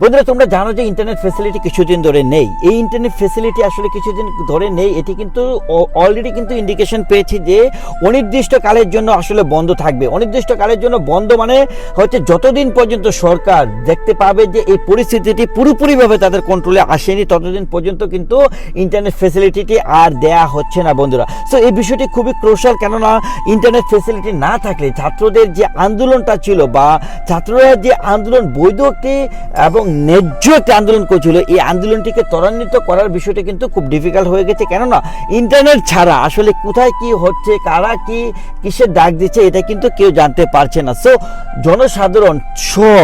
বন্ধুরা, তোমরা জানো যে ইন্টারনেট ফেসিলিটি কিছুদিন ধরে নেই। এই ইন্টারনেট ফেসিলিটি আসলে কিছুদিন ধরে নেই, এটি কিন্তু অলরেডি কিন্তু ইন্ডিকেশন পেয়েছি যে অনির্দিষ্ট কালের জন্য আসলে বন্ধ থাকবে। অনির্দিষ্ট কালের জন্য বন্ধ মানে হচ্ছে যতদিন পর্যন্ত সরকার দেখতে পাবে যে এই পরিস্থিতিটি পুরোপুরিভাবে তাদের কন্ট্রোলে আসেনি, ততদিন পর্যন্ত কিন্তু ইন্টারনেট ফেসিলিটিটি আর দেয়া হচ্ছে না বন্ধুরা। সো এই বিষয়টি খুবই ক্রোশাল কেননা ইন্টারনেট ফেসিলিটি না থাকলে ছাত্রদের যে আন্দোলনটা ছিল বা ছাত্ররা যে আন্দোলন বৈধ একটি এবং ন্যায্য একটি আন্দোলন করছিল। এই আন্দোলনটিকে ত্বরান্বিত করার বিষয়টি কিন্তু খুব ডিফিকাল্ট হয়ে গেছে। কেননা ইন্টারনেট ছাড়া আসলে কোথায় কি হচ্ছে, কারা কি কিসের ডাক দিচ্ছে, এটা কিন্তু কেউ জানতে পারছে না। সো জনসাধারণ সহ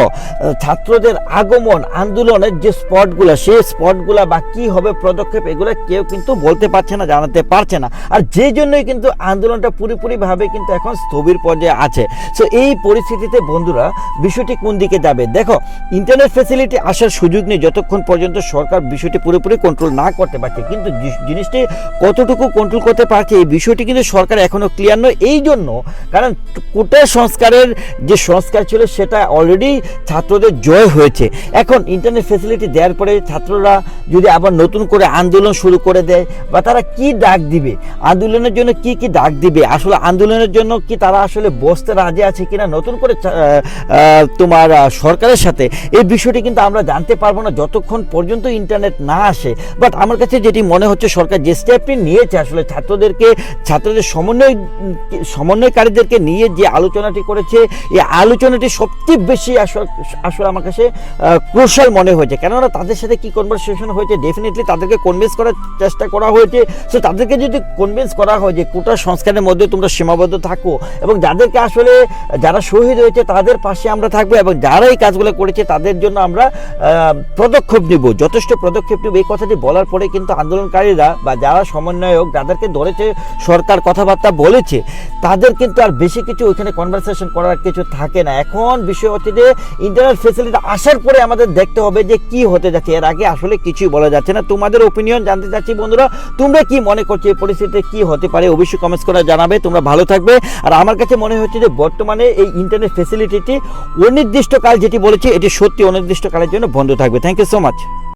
ছাত্রদের আগমন, আন্দোলনের যে স্পটগুলো, সেই স্পটগুলো বা কি হবে পদক্ষেপ, এগুলো কেউ কিন্তু বলতে পারছে না, জানাতে পারছে না। আর যে জন্যই কিন্তু আন্দোলনটা পুরোপুরিভাবে কিন্তু এখন স্থবির পর্যায়ে আছে। সো এই পরিস্থিতিতে বন্ধুরা, বিষয়টি কোন দিকে যাবে? দেখো ইন্টারনেট ফেসিলিটি আসার সুযোগ নেই যতক্ষণ পর্যন্ত সরকার বিষয়টি পুরোপুরি কন্ট্রোল না করতে পারছে। কিন্তু জিনিসটি কতটুকু কন্ট্রোল করতে পারছে এই বিষয়টি কিন্তু সরকার এখনও ক্লিয়ার নয়। এই জন্য কারণ কোটা সংস্কারের যে সংস্কার ছিল সেটা অলরেডি ছাত্রদের জয় হয়েছে। এখন ইন্টারনেট ফেসিলিটি দেওয়ার পরে ছাত্ররা যদি আবার নতুন করে আন্দোলন শুরু করে দেয় বা তারা কি ডাক দিবে? আন্দোলনের জন্য কি কি ডাক দিবে? আসলে আন্দোলনের জন্য কি তারা আসলে বসতে রাজি আছে কিনা? নতুন করে তোমার সরকারের সাথে। এই বিষয়টি কিন্তু আমরা জানতে পারব না যতক্ষণ পর্যন্ত ইন্টারনেট না আসে। বাট আমার কাছে যেটি মনে হচ্ছে, সরকার যে স্টেপটি নিয়েছে, আসলে ছাত্রদেরকে, ছাত্রদের সমন্বয়, সমন্বয়কারীদেরকে নিয়ে যে আলোচনাটি করেছে, এই আলোচনাটি সবচেয়ে বেশি আসলে আমার কাছে ক্রুশাল মনে হয়েছে। কেননা তাদের সাথে কি কনভারসেশন হয়েছে? ডেফিনেটলি তাদেরকে কনভিন্স করার চেষ্টা করা হয়েছে। সো তাদেরকে যদি কনভিন্স করা হয় যে কোটা সংস্কারের মধ্যে তোমরা সীমাবদ্ধ থাকো, এবং যাদেরকে আসলে, যারা শহীদ হয়েছে তাদের পাশে আমরা থাকব, এবং যারা এই কাজগুলো করেছে তাদের জন্য আমরা পদক্ষেপ নিব, যথেষ্ট পদক্ষেপ নিব। এই কথাটি বলার পরে কিন্তু আন্দোলনকারীরা বা যারা সমন্বয়ক যাদেরকে ধরেছে, সরকার কথাবার্তা বলেছে, তাদের কিন্তু আর বেশি কিছু ওইখানে কনভারসেশন করার কিছু থাকে না। এখন বিষয় হচ্ছে যে ইন্টারনেট ফেসিলিটি আসার পরে আমাদের দেখতে হবে যে কি হতে যাচ্ছে। এর আগে আসলে কিছুই বলা যাচ্ছে না। তোমাদের ওপিনিয়ন জানতে চাচ্ছি বন্ধুরা, তোমরা কি মনে করছ এই পরিস্থিতিতে কি হতে পারে অবশ্যই কমেন্টস করে জানাবে, তোমরা ভালো থাকবে। আর আমার কাছে মনে হচ্ছে যে, বর্তমানে এই ইন্টারনেট ফেসিলিটিটি অনির্দিষ্টকাল যেটি বলেছি, এটি সত্যি অনির্দিষ্টকালের জন্য বন্ধ থাকবে। Thank you so much